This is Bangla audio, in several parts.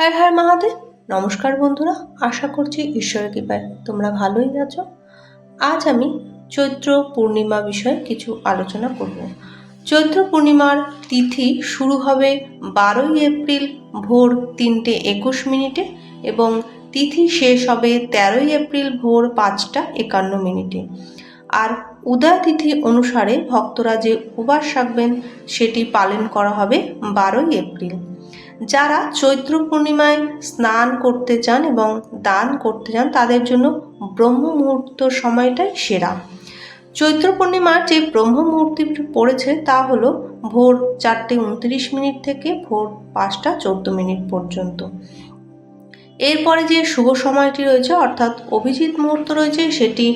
হ্যাঁ হ্যাঁ মহাদেব। নমস্কার বন্ধুরা, আশা করছি ঈশ্বরের কৃপায় তোমরা ভালোই আছো। আজ আমি চৈত্র পূর্ণিমা বিষয়ে কিছু আলোচনা করব। চৈত্র পূর্ণিমার তিথি শুরু হবে বারোই এপ্রিল ভোর তিনটে একুশ মিনিটে এবং তিথি শেষ হবে তেরোই এপ্রিল ভোর পাঁচটা একান্ন মিনিটে। আর উদয় তিথি অনুসারে ভক্তরা যে উপবাস রাখবেন, সেটি পালন করা হবে বারোই এপ্রিল। যারা চৈত্র পূর্ণিমায় স্নান করতে চান এবং দান করতে চান, তাদের জন্য ব্রহ্ম মুহূর্ত সময়টাই সেরা। চৈত্র পূর্ণিমার যে ব্রহ্ম মুহূর্তে পড়েছে, তা হলো ভোর চারটে উনত্রিশ মিনিট থেকে ভোর পাঁচটা চোদ্দ মিনিট পর্যন্ত। এরপরে যে শুভ সময়টি রয়েছে, অর্থাৎ অভিজিৎ মুহূর্ত রয়েছে, সেটি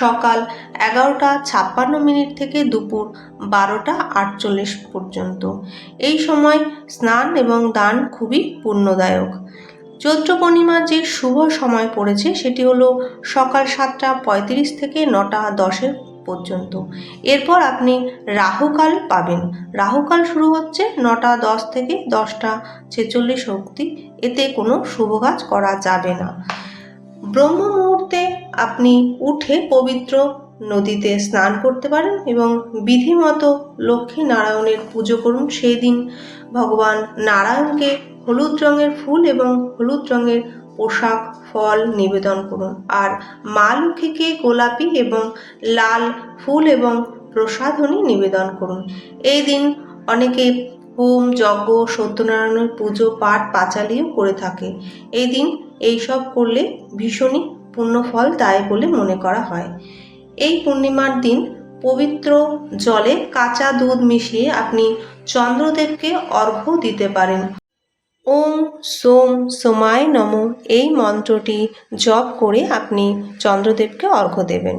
সকাল এগারোটা ছাপ্পান্ন মিনিট থেকে দুপুর বারোটা আটচল্লিশ পর্যন্ত। এই সময় স্নান এবং দান খুবই পুণ্যদায়ক। চৈত্র পূর্ণিমার যে শুভ সময় পড়েছে, সেটি হলো সকাল সাতটা পঁয়ত্রিশ থেকে নটা দশের পর্যন্ত। এরপর আপনি রাহুকাল পাবেন। রাহুকাল শুরু হচ্ছে নটা দশ থেকে দশটা ছেচল্লিশ অবধি। এতে কোনো শুভ কাজ করা যাবে না। ব্রহ্ম মুহূর্তে আপনি উঠে পবিত্র নদীতে স্নান করতে পারেন এবং বিধিমতো লক্ষ্মী নারায়ণের পুজো করুন। সেই দিন ভগবান নারায়ণকে হলুদ রঙের ফুল এবং হলুদ রঙের পোশাক, ফল নিবেদন করুন। আর মা লক্ষ্মীকে গোলাপি এবং লাল ফুল এবং প্রসাধনী নিবেদন করুন। এই দিন অনেকে হোম, যজ্ঞ, সত্যনারায়ণের পুজো, পাঠ, পাঁচালিও করে থাকে। এই দিন এইসব করলে ভীষণই পুণ্যফল দেয় বলে মনে করা হয়। এই পূর্ণিমার দিন পবিত্র জলে কাঁচা দুধ মিশিয়ে আপনি চন্দ্রদেবকে অর্ঘ্য দিতে পারেন। ওম সোম সোমায় নম। এই মন্ত্রটি জপ করে আপনি চন্দ্রদেবকে অর্ঘ্য দেবেন।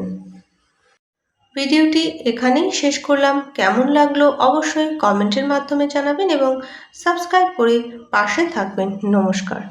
ভিডিওটি এখানেই শেষ করলাম। কেমন লাগল অবশ্যই কমেন্টের মাধ্যমে জানাবেন এবং সাবস্ক্রাইব করে পাশে থাকবেন। নমস্কার।